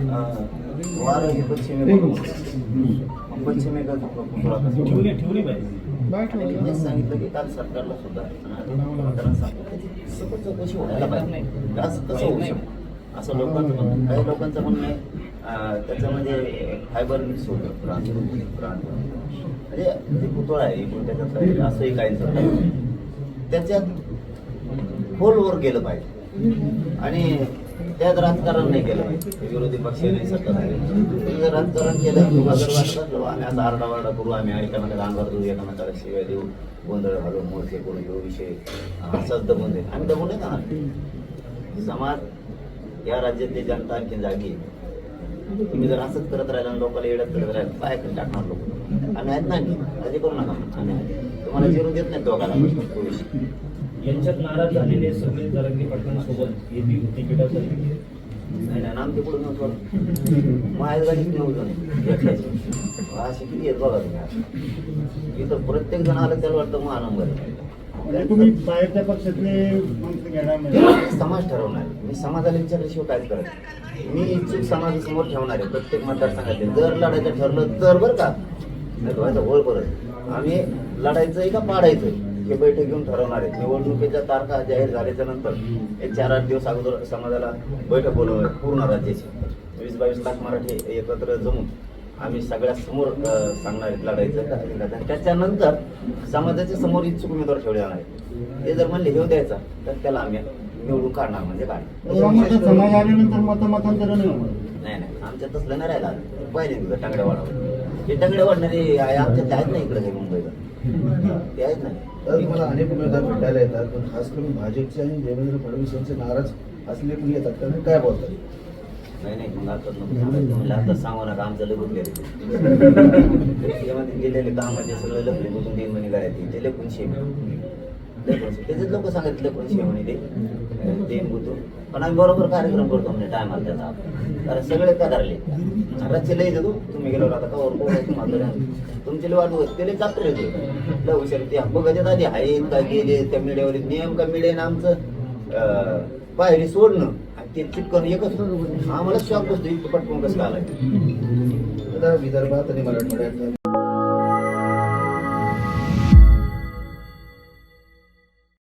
अं, वार हे पश्चिमेकडून मग पश्चिमेकडे पुतळा कसा ठेवली. ठेवली पाहिजे सांगितलं की काल सरकारला सुद्धा चौकशी व्हायला पाहिजे. असं कसं होऊ शकतं. असं लोकांचं म्हणणं काही लोकांचं म्हणणं आहे त्याच्यामध्ये फायबर मिक्स होतं. प्राण प्राण म्हणजे पुतळा आहे. एकूण त्याच्यात काही असंही काही त्याच्यात खोलवर गेलं पाहिजे. आणि त्यात राजकारण नाही केलं. विरोधी पक्ष नाही. सत्ताधारी तुम्ही जर राजकारण केलं किंवा जर वाटलं आम्ही आता आरडावारडा करू आम्ही एकामेकाला अंगावर देऊ एकामेकाला शिवाय देऊ गोंधळ घालून मोर्चे करू घेऊ विषय असाच दबून देऊ आम्ही दबून नाही आहात. समाज या राज्यातली जनता आणखी जागी आहे. तुम्ही जर असंच करत राहिला आणि लोकांना येडत करत राहिला काय करून टाकणार लोक? आम्ही आहेत ना आणखी करू नका. आम्ही तुम्हाला जिरून देत नाही दोघाला. यांच्यात नाराज झालेले सगळे जरंगी पाटलां सोबत येतील तिकिटासाठी नाही नाही आमचे कुठं नव्हतं माहेर गाडीत नव्हतं असे किती आहेत बघा तुम्ही आता. इथं प्रत्येक जण आलं त्याला वाटतं मग म्हणजे तुम्ही बाहेरच्या पक्षातले माणसं घेणार नाही. समाज ठरवणार. मी समाजाला विचारल्याशिवाय काहीच करत. मी इच्छुक समाजासमोर ठेवणार आहे प्रत्येक मतदारसंघातले. जर लढायचं ठरलं तर बरं का. नाही तर व्हायचं होळ परत आम्ही लढायचंय का पाडायचंय? हे बैठक घेऊन ठरवणार आहे. निवडणुकीच्या तारखा जाहीर झाल्याच्यानंतर एक चार आठ दिवस अगोदर समाजाला बैठक बोलवणार आहे, पूर्ण राज्याची. वीस बावीस लाख मराठी एकत्र जमून आम्ही सगळ्या समोर सांगणार आहेत लढायचं. त्याच्यानंतर समाजाच्या समोर इच्छुक उमेदवार ठेवले जाणार आहेत. ते जर म्हणले हे द्यायचा तर त्याला आम्ही निवडून काढणार म्हणजे मतमतांतर नाही नाही नाही. आमच्या तसलं नाही राहिला. पाहिजे तुझं टांगड्या वाढवून हे टांगड्या वाढणारे आहे, आमच्या आहेत नाही इकडे मुंबईला. ते आहेत तर मला अनेक उमेदवार भेटायला येतात पण खास करून भाजपचे आणि देवेंद्र फडणवीस यांचे नाराज असले पण येतात तर काय बोलतात? नाही नाही नको सांगायचं. म्हणलं आता सांगू नका आमचं लग्न त्याच्यामध्ये गेलेले कामाचे सगळं लग्न बुजून तीन महिने करायचे ते लपून शे त्याच्यात लोक सांगितले लपून ते ते पण आम्ही बरोबर कार्यक्रम करतो म्हणजे टायमाला त्याचा. कारण सगळे कदारले घराचे लई देतो. तुम्ही गेलो आता कवर कोण तुम्हाला तुमचे लय वाट होत ते लय चापटर येते लय हुशार ते बघत आधी आहेत का गेले त्या मीडियावर नियम का मीडियानं आमचं. पायरी सोडणं. आणि ते चिटकणं एकच आम्हाला शॉक बसतो इतकं पटकून कसं आलाय? विदर्भात आणि मराठवाड्यात